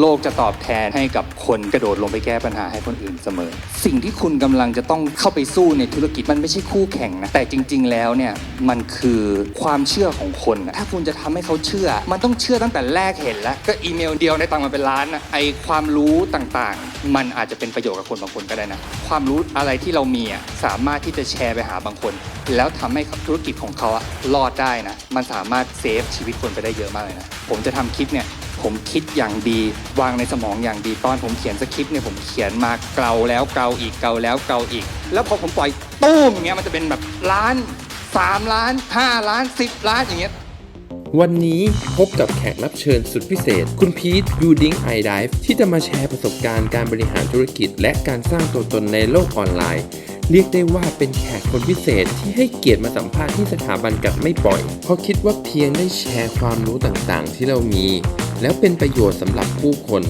โลกจะตอบแทนให้กับคนกระโดดลงไปแก้ปัญหาให้คนอื่นเสมอ สิ่งที่คุณกำลังจะต้องเข้าไปสู้ในธุรกิจมันไม่ใช่คู่แข่งนะแต่จริง ๆ แล้วเนี่ยมันคือความเชื่อของคนนะถ้าคุณจะทำให้เขาเชื่อ มันต้องเชื่อตั้งแต่แรกเห็นแล้ว ก็อีเมลเดียวได้ตังค์มาเป็นล้านนะไอความรู้ต่างๆ มันอาจจะเป็นประโยชน์กับคนบางคนก็ได้นะความรู้อะไรที่เรามีอะสามารถที่จะแชร์ไปหาบางคน แล้วทำให้ธุรกิจของเขาอะรอดได้นะมันสามารถเซฟชีวิตคนไปได้เยอะมากเลยนะผมจะทำคลิปเนี่ย ผมคิดอย่างดี วางในสมองอย่างดี ตอนผมเขียนสคริปต์เนี่ยผมเขียนมาเกลาแล้วเกลาอีกเกลาแล้วเกลาอีก แล้วพอผมปล่อยตู้มอย่างเงี้ยมันจะเป็นแบบล้าน3ล้าน5ล้าน10ล้านอย่างเงี้ยวันนี้พบกับแขกรับเชิญสุดพิเศษ คุณพีท Building i Dive ที่จะมาแชร์ประสบการณ์การบริหารธุรกิจ และการสร้างตัวตนในโลกออนไลน์ เรียกได้ว่าเป็นแขกคนพิเศษที่ให้เกียรติมาสัมภาษณ์ที่สถาบันกับไม่ปล่อย เพราะคิดว่าเพียงได้แชร์ความรู้ต่างๆ ที่เรามี แล้วเป็นประโยชน์สำหรับผู้คน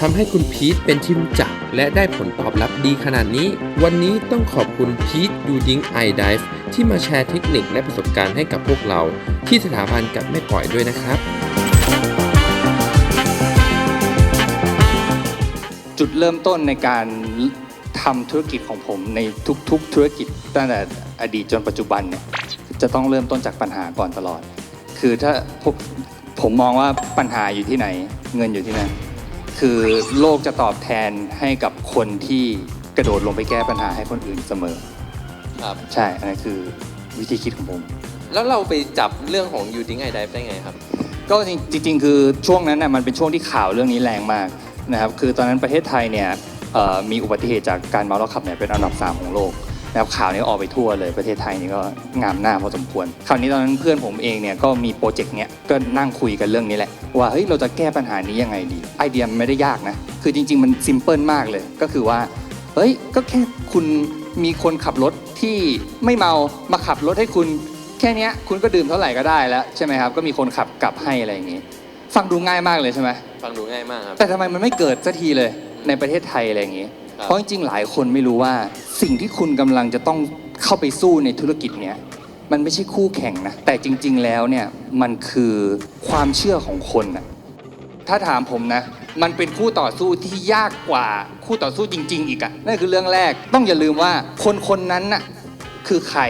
ทำให้คุณพีทเป็นที่รู้จัก และได้ผลตอบรับดีขนาดนี้ วันนี้ต้องขอบคุณพีท Building i Dive ที่มาแชร์เทคนิคและประสบการณ์ให้กับพวกเรา ที่สถาบันกับไม่ปล่อยด้วยนะครับ จุดเริ่มต้นในการทำธุรกิจของผมในทุกๆ ธุรกิจตั้งแต่อดีตจนปัจจุบันเนี่ยจะต้องเริ่มต้นจากปัญหาก่อนตลอด คือถ้าผม ผมมองว่าปัญหาอยู่ที่ไหน เงินอยู่ที่นั่นคือโลกจะตอบแทนให้กับคนที่กระโดดลงไปแก้ปัญหาให้คนอื่นเสมอ ครับ ใช่ อันนั้นคือวิธีคิดของผม แล้วเราไปจับเรื่องของ u d i n g i Dive ได้ไงครับ ก็จริงๆ คือช่วงนั้นน่ะมันเป็นช่วงที่ข่าวเรื่องนี้แรงมากนะครับ คือตอนนั้นประเทศไทยเนี่ยเอ่อมีอุบัติเหตุจากการเมาแล้วขับเนี่ยเป็นอันดับ 3 ของโลก นะครับข่าวนี้ออกไปทั่วเลยประเทศไทยนี่ก็งามหน้าพอสมควร คราวนี้ตอนนั้นเพื่อนผมเองเนี่ยก็มีโปรเจกต์เนี้ยก็นั่งคุยกันเรื่องนี้แหละ ว่าเฮ้ยเราจะแก้ปัญหานี้ยังไงดี ไอเดียมันไม่ได้ยากนะ คือจริง ๆ มันซิมเพิลมากเลย ก็คือว่าเฮ้ยก็แค่คุณมีคนขับรถที่ไม่เมามาขับรถให้คุณแค่เนี้ยคุณก็ดื่มเท่าไหร่ก็ได้แล้วใช่ไหมครับก็มีคนขับกลับให้อะไรอย่างงี้ ฟังดูง่ายมากเลยใช่ไหมฟังดูง่ายมากครับแต่ทำไมมันไม่เกิดสักทีเลยในประเทศไทยอะไรอย่างงี้ครับ เพราะจริงๆหลายคนไม่รู้ว่าสิ่งที่คุณกำลังจะต้องเข้าไปสู้ในธุรกิจเนี้ยมันไม่ใช่คู่แข่งนะ แต่จริง ๆ แล้วเนี่ยมันคือความเชื่อของคนนะถ้าถามผมนะ มันเป็นคู่ต่อสู้ที่ยากกว่าคู่ต่อสู้จริง ๆ อีกอะนั่นคือเรื่องแรกต้องอย่าลืมว่าคนคนนั้นน่ะคือใคร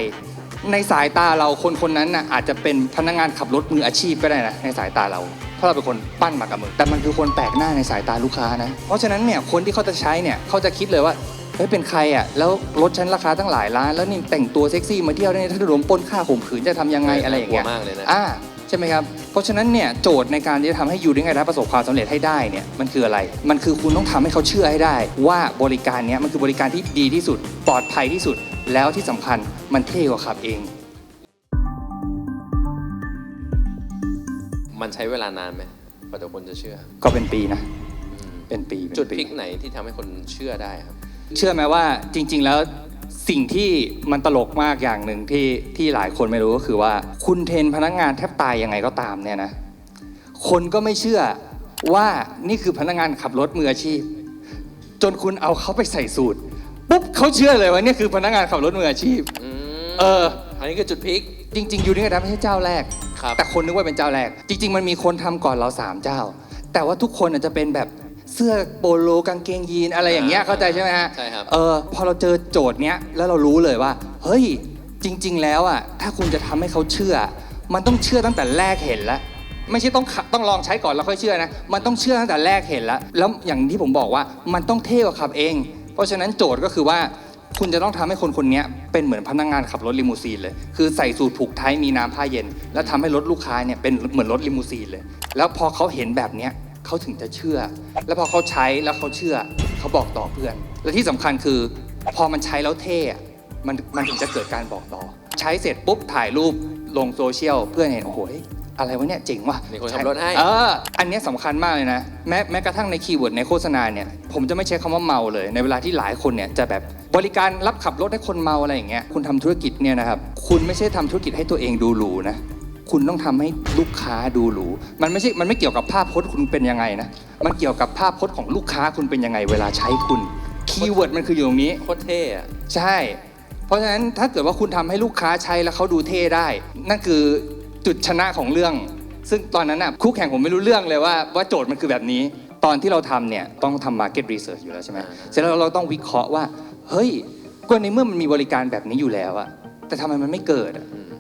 ในสายตาเราคนคนนั้นน่ะอาจจะเป็นพนักงานขับรถมืออาชีพก็ได้นะในสายตาเรา ราะเราเป็นคนปั้นมากับมือ แต่มันคือคนแปลกหน้าในสายตาลูกค้านะ เพราะฉะนั้นเนี่ยคนที่เขาจะใช้เนี่ยเขาจะคิดเลยว่าเฮ้ยเป็นใครอะแล้วรถฉันราคาตั้งหลายล้าน แล้วนี่แต่งตัวเซ็กซี่มาเที่ยวได้ถ้าโดนปล้นค่าข่มขืนจะทำยังไงอะไรอย่างเงี้ย น่ากลัวมากเลยนะ อ่าใช่ไหมครับ เพราะฉะนั้นเนี่ยโจทย์ในการที่จะทำให้ยูได้ไงได้ประสบความสำเร็จให้ได้เนี่ยมันคืออะไร มันคือคุณต้องทำให้เขาเชื่อให้ได้ ว่าบริการเนี้ยมันคือบริการที่ดีที่สุด ปลอดภัยที่สุดแล้วที่สำคัญมันเท่กว่าขับเอง มันใช้เวลานานไหมกว่าจะคนจะเชื่อก็เป็นปีนะ อืมเป็นปีเป็นจุดปีพลิกไหนที่ทำให้คนเชื่อได้ครับ เชื่อไหมว่าจริง ๆ แล้วสิ่งที่มันตลกมากอย่างหนึ่งที่ที่หลายคนไม่รู้ก็คือว่า คุณเทรนพนักงานแทบตายยังไงก็ตามเนี่ยนะ คนก็ไม่เชื่อว่านี่คือพนักงานขับรถมืออาชีพ จนคุณเอาเขาไปใส่สูตรปุ๊บเขาเชื่อเลยว่านี่คือพนักงานขับรถมืออาชีพ อืมเออ อันนี้คือจุดพลิก จริงๆยูนิคดัมไม่ใช่เจ้าแรก ครับ แต่คนนึกว่าเป็นเจ้าแรก จริง ๆ มันมีคนทำก่อนเราสามเจ้า แต่ว่าทุกคนอาจจะเป็นแบบเสื้อโปโลกางเกงยีนอะไรอย่างเงี้ยเข้าใจใช่ไหมฮะใช่ครับ เออพอเราเจอโจทย์เนี้ยแล้วเรารู้เลยว่า เฮ้ยจริง ๆ แล้วอะถ้าคุณจะทำให้เขาเชื่อ มันต้องเชื่อตั้งแต่แรกเห็นแล้ว ไม่ใช่ต้องขะต้องลองใช้ก่อนแล้วค่อยเชื่อนะ มันต้องเชื่อตั้งแต่แรกเห็นแล้ว แล้วอย่างที่ผมบอกว่ามันต้องเท่กว่าขับเอง เพราะฉะนั้นโจทย์ก็คือว่า คุณจะต้องทำให้คนคนนี้เป็นเหมือนพนักงานขับรถลิมูซีนเลย คือใส่สูทผูกไทยมีน้ำผ้าเย็น แล้วทำให้รถลูกค้าเนี่ยเป็นเหมือนรถลิมูซีนเลย แล้วพอเขาเห็นแบบเนี้ยเขาถึงจะเชื่อ แล้วพอเขาใช้แล้วเขาเชื่อเขาบอกต่อเพื่อน และที่สำคัญคือ พอมันใช้แล้วเท่มันมันถึงจะเกิดการบอกต่อ ใช้เสร็จปุ๊บถ่ายรูปลงโซเชียลเพื่อนเห็นโอ้โหเฮ้ย อะไรวะเนี่ยเจ๋งว่ะมีคนขับรถให้ เอออันเนี้ยสำคัญมากเลยนะ แม้แม้กระทั่งในคีย์เวิร์ดในโฆษณาเนี่ย ผมจะไม่ใช้คำว่าเมาเลย ในเวลาที่หลายคนเนี่ยจะแบบบริการรับขับรถให้คนเมาอะไรอย่างเงี้ย คุณทำธุรกิจเนี่ยนะครับ คุณไม่ใช่ทำธุรกิจให้ตัวเองดูหรูนะ คุณต้องทำให้ลูกค้าดูหรู มันไม่ใช่ มันไม่เกี่ยวกับภาพพจน์คุณเป็นยังไงนะ มันเกี่ยวกับภาพพจน์ของลูกค้าคุณเป็นยังไง เวลาใช้คุณ คีย์เวิร์ดมันคืออยู่ตรงนี้ โคตรเท่อะใช่ เพราะฉะนั้นถ้าเกิดว่าคุณทำให้ลูกค้าใช้แล้วเขาดูเท่ได้ นั่นคือ จุดชนะของเรื่อง ซึ่งตอนนั้นน่ะคู่แข่งผมไม่รู้เรื่องเลยว่าว่าโจทย์มันคือแบบนี้ ตอนที่เราทำเนี่ยต้องทำ market research อยู่แล้วใช่ไหมอ่าเสร็จแล้วเราต้องวิเคราะห์ว่า เฮ้ยก็ในเมื่อมันมีบริการแบบนี้อยู่แล้วอะแต่ทำไมมันไม่เกิดอะอืม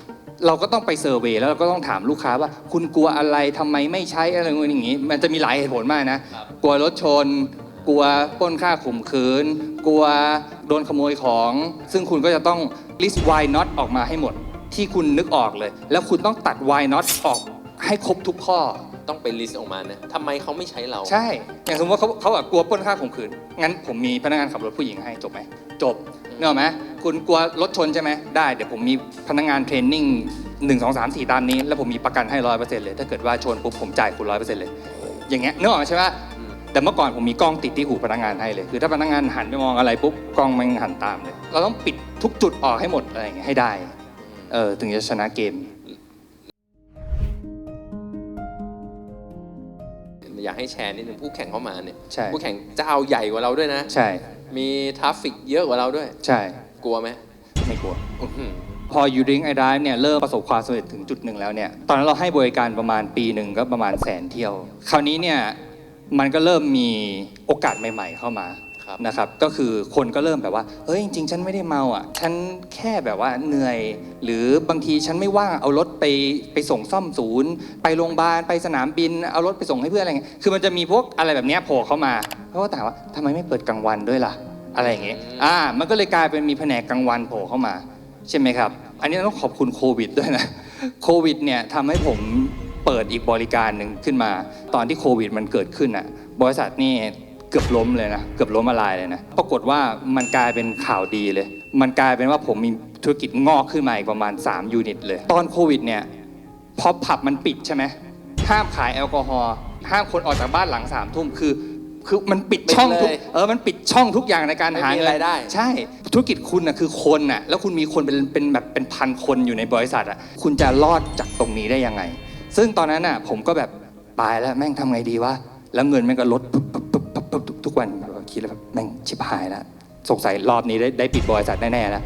เราก็ต้องไปเซอร์เวยแล้วเราก็ต้องถามลูกค้าว่า คุณกลัวอะไรทำไมไม่ใช้อะไรอย่างนี้ มันจะมีหลายเหตุผลมากนะ กลัวรถชน กลัวปล้นค่าข่มขืน กลัวโดนขโมยของ ซึ่งคุณก็จะต้อง list why not ออกมาให้หมด ที่คุณนึกออกเลย แล้วคุณต้องตัด why not ออกให้ครบทุกข้อ ต้องไปลิสต์ออกมานะทำไมเขาไม่ใช้เรา ใช่ อย่างสมมติว่าเขาเขาอะกลัวปล้นค่าข่มขืน งั้นผมมีพนักงานขับรถผู้หญิงให้จบไหม จบเนกอะไหมคุณกลัวรถชนใช่ไหม ได้ เดี๋ยวผมมีพนักงานเทรนนิ่งหนึ่งสองสามสี่ตามนี้ แล้วผมมีประกันให้ร้อยเปอร์เซ็นต์เลย ถ้าเกิดว่าชนปุ๊บผมจ่ายคุณร้อยเปอร์เซ็นต์เลย อย่างเงี้ยนึกออกไหมใช่ไหมอืม แต่เมื่อก่อนผมมีกล้องติดที่หูพนักงานให้เลย คือถ้าพนักงานหันไปมองอะไรปุ๊บกล้องมันหันตามเลย เราต้องปิดทุกจุดออกให้หมดอะไรอย่างเงี้ยให้ได้ เออถึงจะชนะเกม อยากให้แชร์นิดนึงผู้แข่งเข้ามาเนี่ยใช่ ผู้แข่งเจ้าใหญ่กว่าเราด้วยนะ ใช่ มีทราฟฟิกเยอะกว่าเราด้วย ใช่ กลัวไหมไม่กลัว อื้อหือพอ u d r i n k i Drive เนี่ยเริ่มประสบความสำเร็จถึงจุดหนึ่งแล้วเนี่ยตอนนั้นเราให้บริการประมาณปีหนึ่งก็ประมาณแสนเที่ยว คราวนี้เนี่ยมันก็เริ่มมีโอกาสใหม่ ๆ เข้ามา ครับนะครับก็คือคนก็เริ่มแบบว่าเฮ้ยจริงๆ ฉันไม่ได้เมาอะฉันแค่แบบว่าเหนื่อย หรือบางทีฉันไม่ว่างเอารถไปไปส่งซ่อมศูนย์ ไปโรงพยาบาลไปสนามบินเอารถไปส่งให้เพื่อนอะไรเงี้ยคือมันจะมีพวกอะไรแบบเนี้ยโผล่เข้ามาเขาก็ถามว่าทำไมไม่เปิดกลางวันด้วยล่ะ อะไรอย่างเงี้ยอ่า มันก็เลยกลายเป็นมีแผนกกลางวันโผล่เข้ามาใช่ไหมครับ อันนี้ต้องขอบคุณโควิดด้วยนะโควิดเนี่ยทำให้ผมเปิดอีกบริการหนึ่งขึ้นมา ตอนที่โควิดมันเกิดขึ้นอะบริษัทนี่ กือบล้มเลยนะ เกือบล้มละลายเลยนะ ปรากฏว่ามันกลายเป็นข่าวดีเลย มันกลายเป็นว่าผมมีธุรกิจงอกขึ้นมาอีกประมาณ 3 ยูนิตเลย ตอนโควิดเนี่ยพอผับมันปิดใช่ไหมห้ามขายแอลกอฮอล์ห้ามคนออกจากบ้านหลังสามทุ่มคือ คือมันปิดช่องทุกปิดเลยเออมันปิดช่องทุกอย่างในการไม่หามีเงินรายได้ ใช่ธุรกิจคุณนะคือคนน่ะแล้วคุณมีคนเป็นเป็นแบบเป็นพันคนอยู่ในบริษัทอะคุณจะรอดจากตรงนี้ได้ยังไง ซึ่งตอนนั้นน่ะผมก็แบบตายแล้วแม่งทำไงดีวะแล้วเงินแม่งก็ลด ปุ๊บปุ๊บปุ๊บปุ๊บปุ๊บทุกวันแบบว่าคิดแล้วแบบแม่งชิบหายแล้วสงสัยรอบนี้ได้ได้ปิดบริษัทแน่ๆแล้ว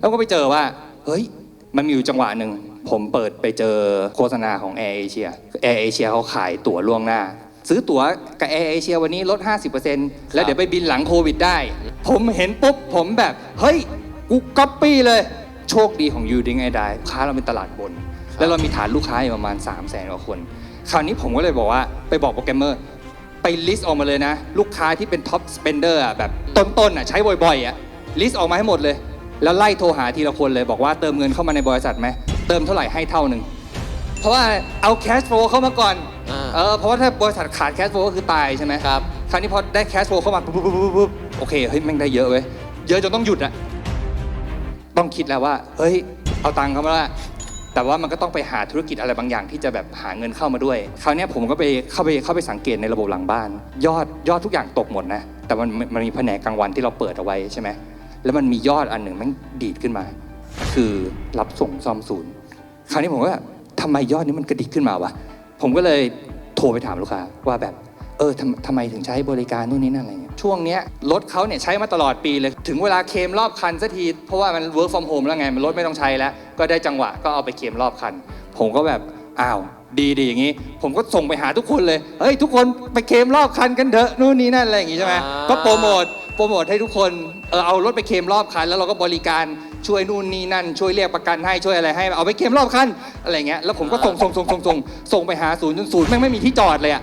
แล้วก็ไปเจอว่า เฮ้ย มันมีอยู่จังหวะหนึ่ง ผมเปิดไปเจอโฆษณาของ Air Asia Air Asia เขาขายตั๋วล่วงหน้า ซื้อตั๋วกับ Air Asia วันนี้ลด 50%แล้วเดี๋ยวไปบินหลังโควิดได้ ผมเห็นปุ๊บ ผมแบบ เฮ้ย กูก๊อปปี้เลย โชคดีของ u d i n g i ได้ค้าเราเป็นตลาดบน แล้วเรามีฐานลูกค้าอยู่ประมาณ 3 0 0แสนกว่าคน คราวนี้ผมก็เลยบอกว่าไปบอกโปรแกรมเมอร์ ไปลิสต์ออกมาเลยนะ ลูกค้าที่เป็นท็อปสเปนเดอร์อะแบบต้นๆอะใช้บ่อยๆอะลิสต์ออกมาให้หมดเลย แล้วไล่โทรหาทีละคนเลยบอกว่าเติมเงินเข้ามาในบริษัทไหมเติมเท่าไหร่ให้เท่าหนึ่งเพราะว่าเอาแคชโฟลเข้ามาก่อนอ่า เออเพราะว่าถ้าบริษัทขาดแคชโฟลก็คือตายใช่ไหม ครับ คราวนี้พอได้แคชโฟลเข้ามาปุ๊บปุ๊บปุ๊บปุ๊บโอเคเฮ้ยแม่งได้เยอะเว้ยเยอะจนต้องหยุดอะต้องคิดแล้วว่า เฮ้ย เอาตังค์เข้ามาละ แต่ว่ามันก็ต้องไปหาธุรกิจอะไรบางอย่างที่จะแบบหาเงินเข้ามาด้วย คราวนี้ผมก็ไปเข้าไปเข้าไปสังเกตในระบบหลังบ้าน ยอดยอดทุกอย่างตกหมดนะ แต่มันมันมีแผนกกลางวันที่เราเปิดเอาไว้ใช่ไหมแล้วมันมียอดอันหนึ่งมันดีดขึ้นมา คือรับส่งซ่อมศูนย์คราวนี้ผมก็ทำไมยอดนี้มันกระดิกขึ้นมาวะผมก็เลยโทรไปถามลูกค้าว่าแบบ เออทำทำไมถึงใช้บริการนู่นนี่นั่นอะไรเงี้ยช่วงเนี้ยรถเขาเนี่ยใช้มาตลอดปีเลย ถึงเวลาเคลมรอบคันสักที เพราะว่ามัน work from home แล้วไง มันรถไม่ต้องใช้แล้ว ก็ได้จังหวะก็เอาไปเคลมรอบคัน ผมก็แบบอ้าว ดีดีอย่างงี้ ผมก็ส่งไปหาทุกคนเลยเฮ้ยทุกคนไปเคลมรอบคันกันเถอะนู่นนี่นั่นอะไรอย่างงี้ใช่ไหมอ่า ก็โปรโมทโปรโมทให้ทุกคนเออเอารถไปเคลมรอบคัน แล้วเราก็บริการช่วยนู่นนี่นั่น ช่วยเรียกประกันให้ช่วยอะไรให้เอาไปเคลมรอบคันอะไรเงี้ยแล้วผมก็ส่งส่งส่งส่งส่งส่งไปหาศูนย์จนศูนย์แม่งไม่มีที่จอดเลยอะ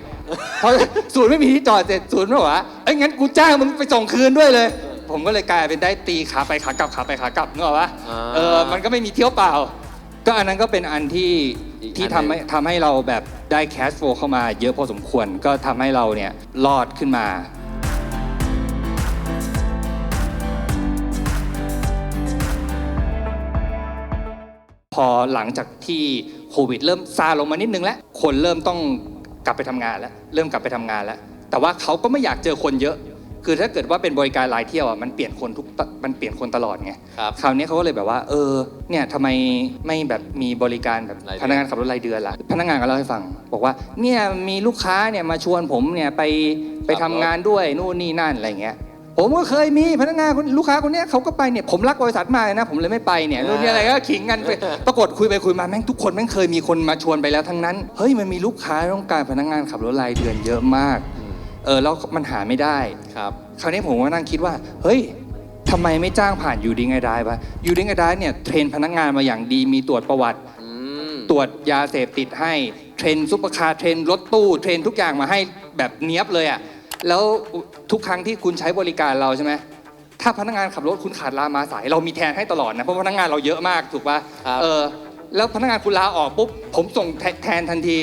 พอศูนย์ไม่มีที่จอดเสร็จศูนย์บอกว่าเอ้ยงั้นกูจ้างมึงไปส่งคืนด้วยเลย ผมก็เลยกลายเป็นได้ตีขาไปขากลับขาไปขากลับนึกออกปะอ่าเออมันก็ไม่มีเที่ยวเปล่า ก็อันนั้นก็เป็นอันที่อีกที่อันทำหนึ่ให้งทำให้เราแบบได้แคชโฟเข้ามาเยอะพอสมควรก็ทำให้เราเนี่ยรอดขึ้นมา พอหลังจากที่โควิดเริ่มซาลงมานิดนึงแล้ว คนเริ่มต้องกลับไปทำงานแล้ว เริ่มกลับไปทำงานแล้ว แต่ว่าเขาก็ไม่อยากเจอคนเยอะ คือถ้าเกิดว่าเป็นบริการรายเที่ยวอะมันเปลี่ยนคนทุกตมันเปลี่ยนคนตลอดไงครับคราวนี้เขาก็เลยแบบว่า เออเนี่ยทำไมไม่แบบมีบริการแบบรายเดือนพนักงานขับรถรายเดือนล่ะพนักงานก็เล่าให้ฟัง บอกว่าเนี่ยมีลูกค้าเนี่ยมาชวนผมเนี่ยไปไปขัทำบรถงานด้วยนู่นนี่นั่นอะไรเงี้ย ผมก็เคยมีพนักงานคนลูกค้าคนเนี้ยเขาก็ไปเนี่ยผมรักบริษัทมากเลยนะ ผมเลยไม่ไปเนี่ยนู่นนี่อะไรก็ขิงกันไปปรากฏคุยไปคุยมาแม่งทุกคนแม่งเคยมีคนมาชวนไปแล้วทั้งนั้นเฮ้ยมันมีลูกค้าต้องการพนักงานขับรถรายเดือนเยอะมากอืมเออแล้วมันหาไม่ได้ครับ คราวนี้ผมก็นั่งคิดว่า เฮ้ยทำไมไม่จ้างผ่านยูดิงไอได้ปะยูดิงไอได้เนี่ยเทรนพนักงานมาอย่างดีมีตรวจประวัติอืมตรวจยาเสพติดให้เทรนซุปเปอร์คาร์เทรนรถตู้เทรนทุกอย่างมาให้แบบเนี้ยบเลยอะ่ะ แล้วทุกครั้งที่คุณใช้บริการเราใช่ไหมถ้าพนักงานขับรถคุณขาดลามาสาย เรามีแทนให้ตลอดนะเพราะพนักงานเราเยอะมากถูกปะครับเออแล้วพนักงานคุณลาออกปุ๊บผมส่งแทแทนทันที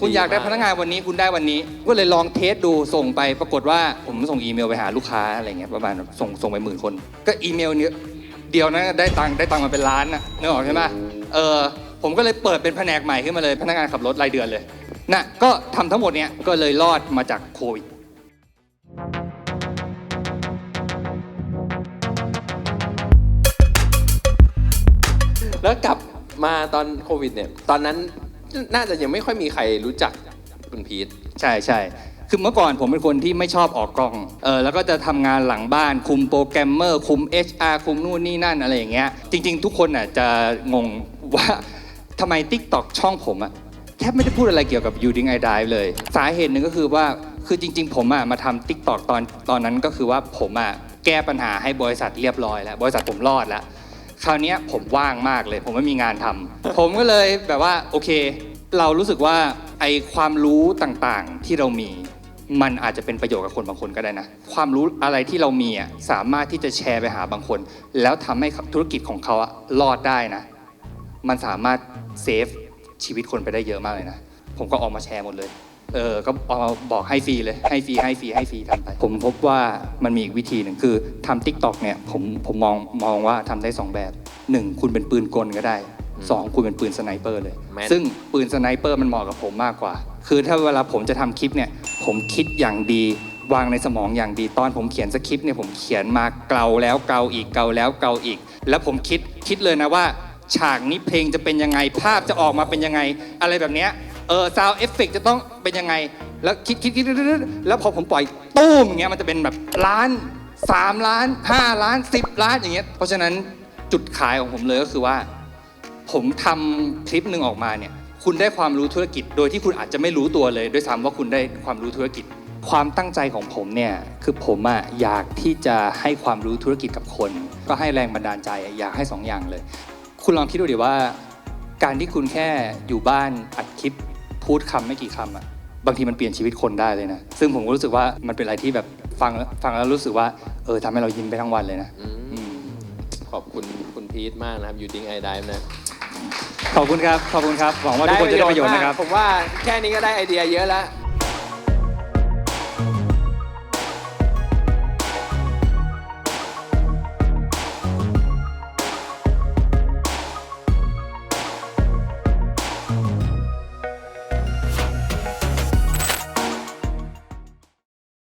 คุณอยากได้ดีมากพนักงานวันนี้คุณได้วันนี้ ก็เลยลองเทสดูส่งไปปรากฏว่าผมส่งอีเมลไปหาลูกค้าอะไรเงี้ยประมาณส่งส่งไปหมื่นคน ก็อีเมลเนี้ยเดียวนะได้ตังค์ได้ตังค์มาเป็นล้านนะนึกออกใช่ไหมเออผมก็เลยเปิดเป็นแผนกใหม่ขึ้นมาเลยพนักงานขับรถรายเดือนเลยนะก็ทำทั้งหมดเนี้ยก็เลยรอดมาจากโควิด แล้วกลับมาตอนโควิดเนี่ย ตอนนั้นน่าจะยังไม่ค่อยมีใครรู้จักคุณพีท ใช่ใช่คือเมื่อก่อนผมเป็นคนที่ไม่ชอบออกกล้อง เออแล้วก็จะทำงานหลังบ้าน คุมโปรแกรมเมอร์ คุม HR คุมนู่นนี่นั่นอะไรอย่างเงี้ย จริง ๆ ทุกคนน่ะจะงงว่าทำไม TikTok ช่องผมอะแทบไม่ได้พูดอะไรเกี่ยวกับ u d i n g I Dive เลย สาเหตุหนึ่งก็คือว่าคือจริง ๆ ผมอะมาทำ TikTok ตอนตอนนั้นก็คือว่าผมอะแก้ปัญหาให้บริษัทเรียบร้อยแล้ว บริษัทผมรอดแล้ว คราวเนี้ยผมว่างมากเลย ผมไม่มีงานทำ ผมก็เลยแบบว่าโอเค เรารู้สึกว่าไอความรู้ต่างๆที่เรามี มันอาจจะเป็นประโยชน์กับคนบางคนก็ได้นะ ความรู้อะไรที่เรามีอะสามารถที่จะแชร์ไปหาบางคน แล้วทำให้ธุรกิจของเขาอะรอดได้นะ มันสามารถเซฟชีวิตคนไปได้เยอะมากเลยนะ ผมก็ออกมาแชร์หมดเลย เออก็เอาบอกให้ฟรีเลยให้ฟรีให้ฟรีให้ฟรีทำไป ผมพบว่ามันมีอีกวิธีหนึ่งคือทำ t ิ k t o k เนี่ยผมผมมองมองว่าทำได้ 2 แบบ 1 คุณเป็นปืนกลก็ได้ 2 คุณเป็นปืนสไนเปอร์เลย แม่น ซึ่งปืนสไนเปอร์มันเหมาะกับผมมากกว่า คือถ้าเวลาผมจะทำคลิปเนี่ยผมคิดอย่างดี วางในสมองอย่างดีตอนผมเขียนสคริปต์เนี่ยผมเขียนมาเกลาแล้วเกลาอีกเกลาแล้วเกลาอีก แล้วผมคิดคิดเลยนะว่า ฉากนี้เพลงจะเป็นยังไงภาพจะออกมาเป็นยังไง อะไรแบบเนี้ย เออซาวเอฟเฟกจะต้องเป็นยังไง แล้วคิดคิดคิดแล้วพอผมปล่อยตู้มอย่างเงี้ยมันจะเป็นแบบล้าน3ล้าน5ล้าน10ล้านอย่างเงี้ยเพราะฉะนั้นจุดขายของผมเลยก็คือว่า ผมทำคลิปหนึ่งออกมาเนี่ย คุณได้ความรู้ธุรกิจ โดยที่คุณอาจจะไม่รู้ตัวเลยด้วยซ้ำว่าคุณได้ความรู้ธุรกิจ ความตั้งใจของผมเนี่ยคือผมอะอยากที่จะให้ความรู้ธุรกิจกับคน ก็ให้แรงบันดาลใจอยากให้สองอย่างเลย คุณลองคิดดูดิว่า การที่คุณแค่อยู่บ้านอัดคลิป พูดคำไม่กี่คำอะบางทีมันเปลี่ยนชีวิตคนได้เลยนะ ซึ่งผมก็รู้สึกว่ามันเป็นอะไรที่แบบฟังแล้วฟังแล้วรู้สึกว่าเออทำให้เรายิ้มไปทั้งวันเลยนะอืมอืมขอบคุณคุณพีทมากนะครับยูดิงไอไดฟ์นะขอบคุณครับ ขอบคุณครับ หวังว่าทุกคนจะได้ประโยชน์นะครับ ผมว่าแค่นี้ก็ได้ไอเดียเยอะแล้ว